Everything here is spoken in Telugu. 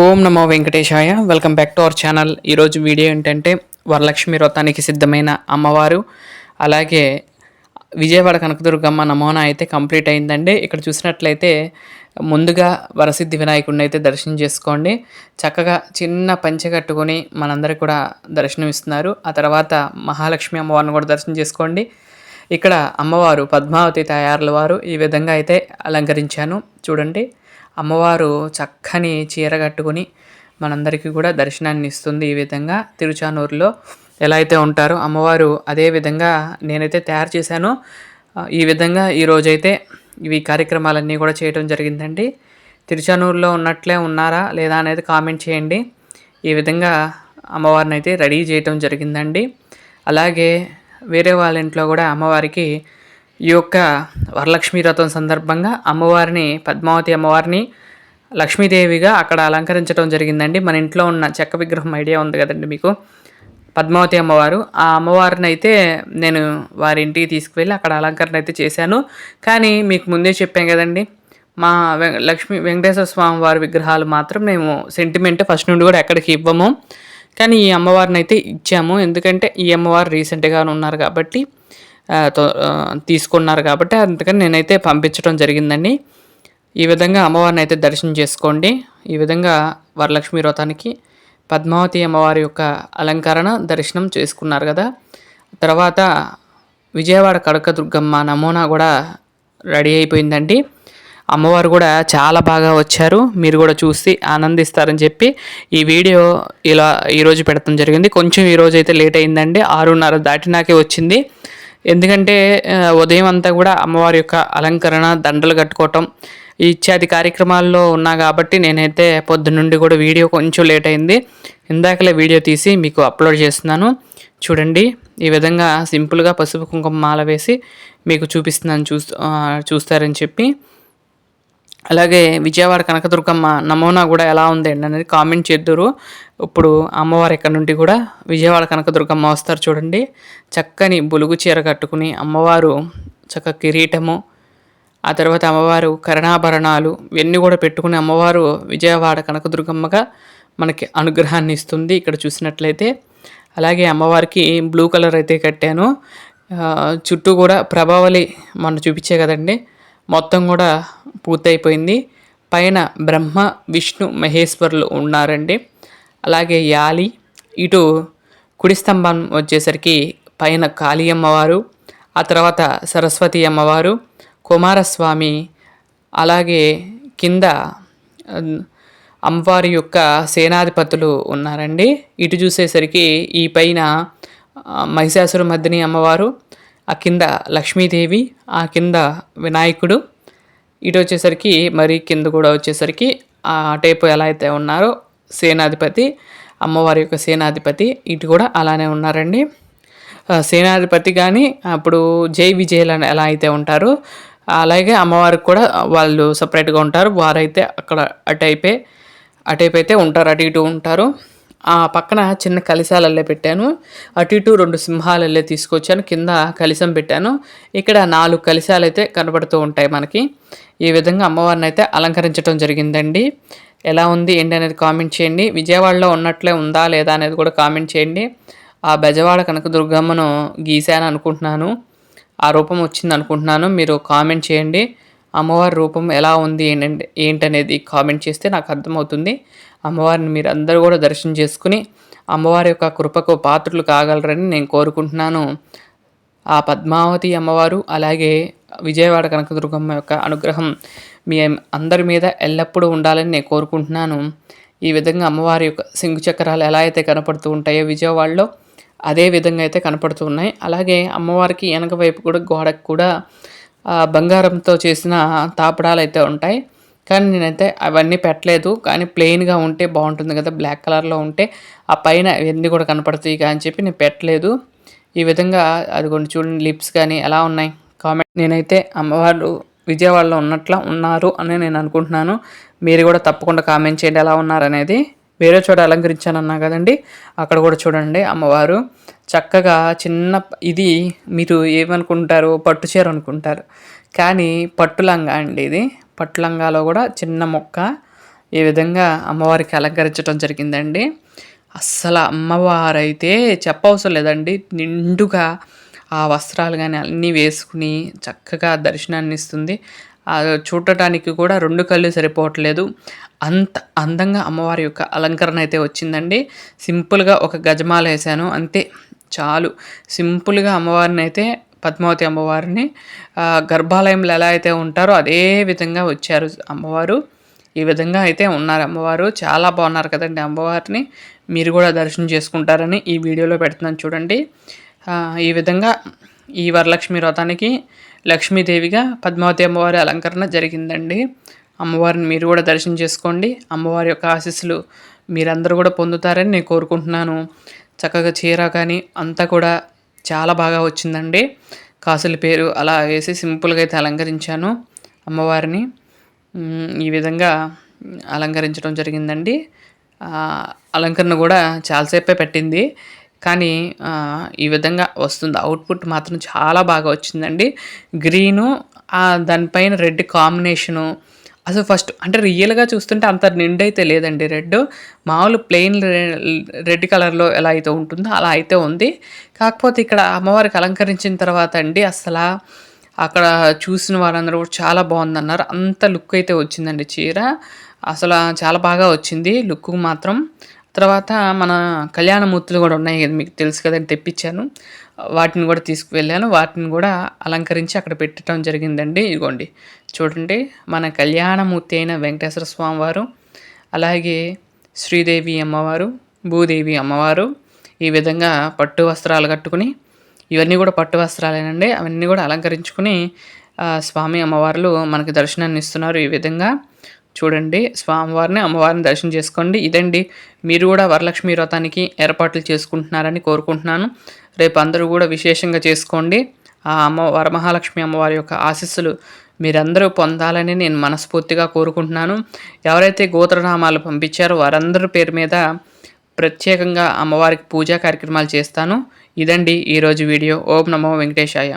ఓం నమో వెంకటేశాయ. Welcome back to our channel ఈరోజు వీడియో ఏంటంటే వరలక్ష్మి వ్రతానికి సిద్ధమైన అమ్మవారు అలాగే విజయవాడ కనకదుర్గమ్మ నమోనా అయితే కంప్లీట్ అయిందండి. ఇక్కడ చూసినట్లయితే ముందుగా వరసిద్ధి వినాయకుడిని అయితే దర్శనం చేసుకోండి. చక్కగా చిన్న పంచె కట్టుకొని మనందరికీ కూడా దర్శనం ఇస్తున్నారు ఆ తర్వాత మహాలక్ష్మి అమ్మవారిని కూడా దర్శనం చేసుకోండి. ఇక్కడ అమ్మవారు పద్మావతి తయారుల వారు ఈ విధంగా అయితే అలంకరించాను. చూడండి అమ్మవారు చక్కని చీర కట్టుకొని మనందరికీ కూడా దర్శనాన్ని ఇస్తుంది ఈ విధంగా తిరుచానూరులో. ఎలా అయితే ఉంటారో అమ్మవారు అదే విధంగా నేనైతే తయారు చేశాను. ఈ విధంగా ఈరోజైతే ఇవి కార్యక్రమాలన్నీ కూడా చేయడం జరిగిందండి. తిరుచానూరులో ఉన్నట్లే ఉన్నారా లేదా అనేది కామెంట్ చేయండి. ఈ విధంగా అమ్మవారిని అయితే రెడీ చేయటం జరిగిందండి. అలాగే వేరే వాళ్ళ ఇంట్లో కూడా అమ్మవారికి ఈ యొక్క వరలక్ష్మి వ్రతం సందర్భంగా అమ్మవారిని పద్మావతి అమ్మవారిని లక్ష్మీదేవిగా అక్కడ అలంకరించడం జరిగిందండి. మన ఇంట్లో ఉన్న చెక్క విగ్రహం ఐడియా ఉంది కదండి మీకు? పద్మావతి అమ్మవారు. ఆ అమ్మవారిని అయితే నేను వారి ఇంటికి తీసుకువెళ్ళి అక్కడ అలంకరణ అయితే చేశాను. కానీ మీకు ముందే చెప్పాను కదండి మా లక్ష్మీ వెంకటేశ్వర స్వామి వారి విగ్రహాలు మాత్రం మేము సెంటిమెంట్ ఫస్ట్ నుండి కూడా ఎక్కడికి ఇవ్వము. కానీ ఈ అమ్మవారిని అయితే ఇచ్చాము. ఎందుకంటే ఈ అమ్మవారు రీసెంట్గా ఉన్నారు కాబట్టి తో- తీసుకున్నారు కాబట్టి అందుకని నేనైతే పంపించడం జరిగిందండి. ఈ విధంగా అమ్మవారిని అయితే దర్శనం చేసుకోండి. ఈ విధంగా వరలక్ష్మి వ్రతానికి పద్మావతి అమ్మవారి యొక్క అలంకరణ దర్శనం చేసుకున్నారు కదా. తర్వాత విజయవాడ కడక దుర్గమ్మ నమూనా కూడా రెడీ అయిపోయిందండి. అమ్మవారు కూడా చాలా బాగా వచ్చారు. మీరు కూడా చూసి ఆనందిస్తారని చెప్పి ఈ వీడియో ఇలా ఈరోజు పెడతాం జరిగింది. కొంచెం ఈరోజు అయితే లేట్ అయిందండి. ఆరున్నర దాటినాకే వచ్చింది. ఎందుకంటే ఉదయం అంతా కూడా అమ్మవారి యొక్క అలంకరణ దండలు కట్టుకోవటం ఇత్యాది కార్యక్రమాల్లో ఉన్నా కాబట్టి నేనైతే పొద్దునుండి కూడా వీడియో కొంచెం లేట్ అయింది. ఇందాకలే వీడియో తీసి మీకు అప్లోడ్ చేస్తున్నాను. చూడండి ఈ విధంగా సింపుల్గా పసుపు కుంకుమ మాల వేసి మీకు చూపిస్తున్నాను చూస్తూ చూస్తారని చెప్పి. అలాగే విజయవాడ కనకదుర్గమ్మ నమూనా కూడా ఎలా ఉంది అనేది కామెంట్ చేద్దరు. ఇప్పుడు అమ్మవారు ఎక్కడి నుండి కూడా విజయవాడ కనకదుర్గమ్మ వస్తారు చూడండి. చక్కని బులుగు చీర కట్టుకుని అమ్మవారు చక్క కిరీటము ఆ తర్వాత అమ్మవారు కరణాభరణాలు ఇవన్నీ కూడా పెట్టుకుని అమ్మవారు విజయవాడ కనకదుర్గమ్మగా మనకి అనుగ్రహాన్ని ఇస్తుంది ఇక్కడ చూసినట్లయితే. అలాగే అమ్మవారికి బ్లూ కలర్ అయితే కట్టాను. చుట్టూ కూడా ప్రభావళి మొన్న చూపించే కదండి. మొత్తం కూడా పూర్తయిపోయింది. పైన బ్రహ్మ విష్ణు మహేశ్వరులు ఉన్నారండి. అలాగే యాలి ఇటు కుడి స్తంభం వచ్చేసరికి పైన కాళీ అమ్మవారు ఆ తర్వాత సరస్వతి అమ్మవారు కుమారస్వామి అలాగే కింద అమ్మవారి యొక్క సేనాధిపతులు ఉన్నారండి. ఇటు చూసేసరికి ఈ పైన మహిషాసుర మద్దిని అమ్మవారు ఆ కింద లక్ష్మీదేవి ఆ కింద వినాయకుడు. ఇటు వచ్చేసరికి మరి కింద కూడా వచ్చేసరికి ఆ టైపు ఎలా అయితే ఉన్నారో సేనాధిపతి అమ్మవారి యొక్క సేనాధిపతి ఇటు కూడా అలానే ఉన్నారండి. సేనాధిపతి కానీ అప్పుడు జై విజయలు అని ఎలా అయితే ఉంటారో అలాగే అమ్మవారికి కూడా వాళ్ళు సపరేట్గా ఉంటారు. వారైతే అక్కడ అటైపే అటైపు అయితే ఉంటారు అటు ఇటు ఉంటారు. ఆ పక్కన చిన్న కలిశాలల్లే పెట్టాను. అటు ఇటు రెండు సింహాలల్లే తీసుకొచ్చాను. కింద కలిసం పెట్టాను. ఇక్కడ నాలుగు కలిశాలు అయితే కనబడుతూ ఉంటాయి మనకి. ఈ విధంగా అమ్మవారిని అయితే అలంకరించడం జరిగిందండి. ఎలా ఉంది ఏంటి అనేది కామెంట్ చేయండి. విజయవాడలో ఉన్నట్లే ఉందా లేదా అనేది కూడా కామెంట్ చేయండి. ఆ బెజవాడ కనుక దుర్గమ్మను గీశాను అనుకుంటున్నాను. ఆ రూపం వచ్చింది అనుకుంటున్నాను. మీరు కామెంట్ చేయండి. అమ్మవారి రూపం ఎలా ఉంది ఏంటంటే ఏంటనేది కామెంట్ చేస్తే నాకు అర్థమవుతుంది. అమ్మవారిని మీరు అందరూ కూడా దర్శనం చేసుకుని అమ్మవారి యొక్క కృపకు పాత్రలు కాగలరని నేను కోరుకుంటున్నాను. ఆ పద్మావతి అమ్మవారు అలాగే విజయవాడ కనకదుర్గమ్మ యొక్క అనుగ్రహం మీ అందరి మీద ఎల్లప్పుడూ ఉండాలని నేను కోరుకుంటున్నాను. ఈ విధంగా అమ్మవారి యొక్క సింగు చక్రాలు ఎలా అయితే కనపడుతూ ఉంటాయో విజయవాడలో అదే విధంగా అయితే కనపడుతూ ఉన్నాయి. అలాగే అమ్మవారికి వెనక వైపు కూడా గోడకు కూడా బంగారంతో చేసిన తాపడాలు అయితే ఉంటాయి. కానీ నేనైతే అవన్నీ పెట్టలేదు. కానీ ప్లెయిన్గా ఉంటే బాగుంటుంది కదా బ్లాక్ కలర్లో ఉంటే ఆ పైన ఇవన్నీ కూడా కనపడతాయి అని చెప్పి నేను పెట్టలేదు. ఈ విధంగా అది కొన్ని చూడండి లిప్స్ కానీ ఎలా ఉన్నాయి? కామెంట్. నేనైతే అమ్మవారు విజయవాడలో ఉన్నట్ల ఉన్నారు అని నేను అనుకుంటున్నాను. మీరు కూడా తప్పకుండా కామెంట్ చేయండి ఎలా ఉన్నారు అనేది వేరే చోట అలంకరించాను అన్నా కదండి అక్కడ కూడా చూడండి అమ్మవారు. చక్కగా చిన్న ఇది మీరు ఏమనుకుంటారు పట్టు చీర అనుకుంటారు. కానీ పట్టు లంగా అండి ఇది. పట్లంగాలో కూడా చిన్న మొక్క ఈ విధంగా అమ్మవారికి అలంకరించడం జరిగిందండి. అస్సలు అమ్మవారైతే చెప్పవసరం లేదండి. నిండుగా ఆ వస్త్రాలు కానీ అన్నీ వేసుకుని చక్కగా దర్శనాన్ని ఇస్తుంది చూడటానికి కూడా రెండు కళ్ళు సరిపోవట్లేదు. అంత అందంగా అమ్మవారి యొక్క అలంకరణ అయితే వచ్చిందండి. సింపుల్గా ఒక గజమాల వేసాను. అంతే చాలు. సింపుల్గా అమ్మవారిని అయితే పద్మావతి అమ్మవారిని గర్భాలయంలో ఎలా అయితే ఉంటారో అదే విధంగా వచ్చారు అమ్మవారు. ఈ విధంగా అయితే ఉన్నారు అమ్మవారు. చాలా బాగున్నారు కదండి అమ్మవారిని. మీరు కూడా దర్శనం చేసుకుంటారని ఈ వీడియోలో పెడుతున్నాను చూడండి. ఈ విధంగా ఈ వరలక్ష్మి వ్రతానికి లక్ష్మీదేవిగా పద్మావతి అమ్మవారి అలంకరణ జరిగిందండి. అమ్మవారిని మీరు కూడా దర్శనం చేసుకోండి. అమ్మవారి యొక్క ఆశీస్సులు మీరందరూ కూడా పొందుతారని నేను కోరుకుంటున్నాను. చక్కగా చీర కానీ అంతా కూడా చాలా బాగా వచ్చిందండి. కాసుల పేరు అలా వేసి సింపుల్గా అయితే అలంకరించాను అమ్మవారిని. ఈ విధంగా అలంకరించడం జరిగిందండి. అలంకరణ కూడా చాలాసేపే పెట్టింది. కానీ ఈ విధంగా వస్తుంది. అవుట్పుట్ మాత్రం చాలా బాగా వచ్చిందండి. గ్రీను దానిపైన రెడ్ కాంబినేషను అసలు ఫస్ట్ అంటే రియల్గా చూస్తుంటే అంత నిండైతే లేదండి రెడ్. మామూలు ప్లెయిన్ రెడ్ కలర్లో ఎలా అయితే ఉంటుందో అలా అయితే ఉంది. కాకపోతే ఇక్కడ అమ్మవారికి అలంకరించిన తర్వాత అండి అసలు అక్కడ చూసిన వారందరూ కూడా చాలా బాగుందన్నారు. అంత లుక్ అయితే వచ్చిందండి చీర. అసలు చాలా బాగా వచ్చింది లుక్ మాత్రం. తర్వాత మన కళ్యాణమూర్తులు కూడా ఉన్నాయి కదా మీకు తెలుసు కదండి తెప్పించాను. వాటిని కూడా తీసుకువెళ్ళాను. వాటిని కూడా అలంకరించి అక్కడ పెట్టడం జరిగిందండి. ఇదిగోండి. చూడండి మన కళ్యాణమూర్తి అయిన వెంకటేశ్వర స్వామి వారు అలాగే శ్రీదేవి అమ్మవారు భూదేవి అమ్మవారు ఈ విధంగా పట్టు వస్త్రాలు కట్టుకుని ఇవన్నీ కూడా పట్టు వస్త్రాలేనండి అవన్నీ కూడా అలంకరించుకుని స్వామి అమ్మవార్లు మనకి దర్శనాన్ని ఇస్తున్నారు ఈ విధంగా. చూడండి స్వామివారిని అమ్మవారిని దర్శనం చేసుకోండి. ఇదండి మీరు కూడా వరలక్ష్మి వ్రతానికి ఏర్పాట్లు చేసుకుంటున్నారని కోరుకుంటున్నాను. రేపు అందరూ కూడా విశేషంగా చేసుకోండి. ఆ అమ్మ వరమహాలక్ష్మి అమ్మవారి యొక్క ఆశీస్సులు మీరందరూ పొందాలని నేను మనస్ఫూర్తిగా కోరుకుంటున్నాను. ఎవరైతే గోత్రనామాలు పంపించారో వారందరి పేరు మీద ప్రత్యేకంగా అమ్మవారికి పూజా కార్యక్రమాలు చేస్తాను. ఇదండి ఈరోజు వీడియో. ఓం నమో వెంకటేశాయ.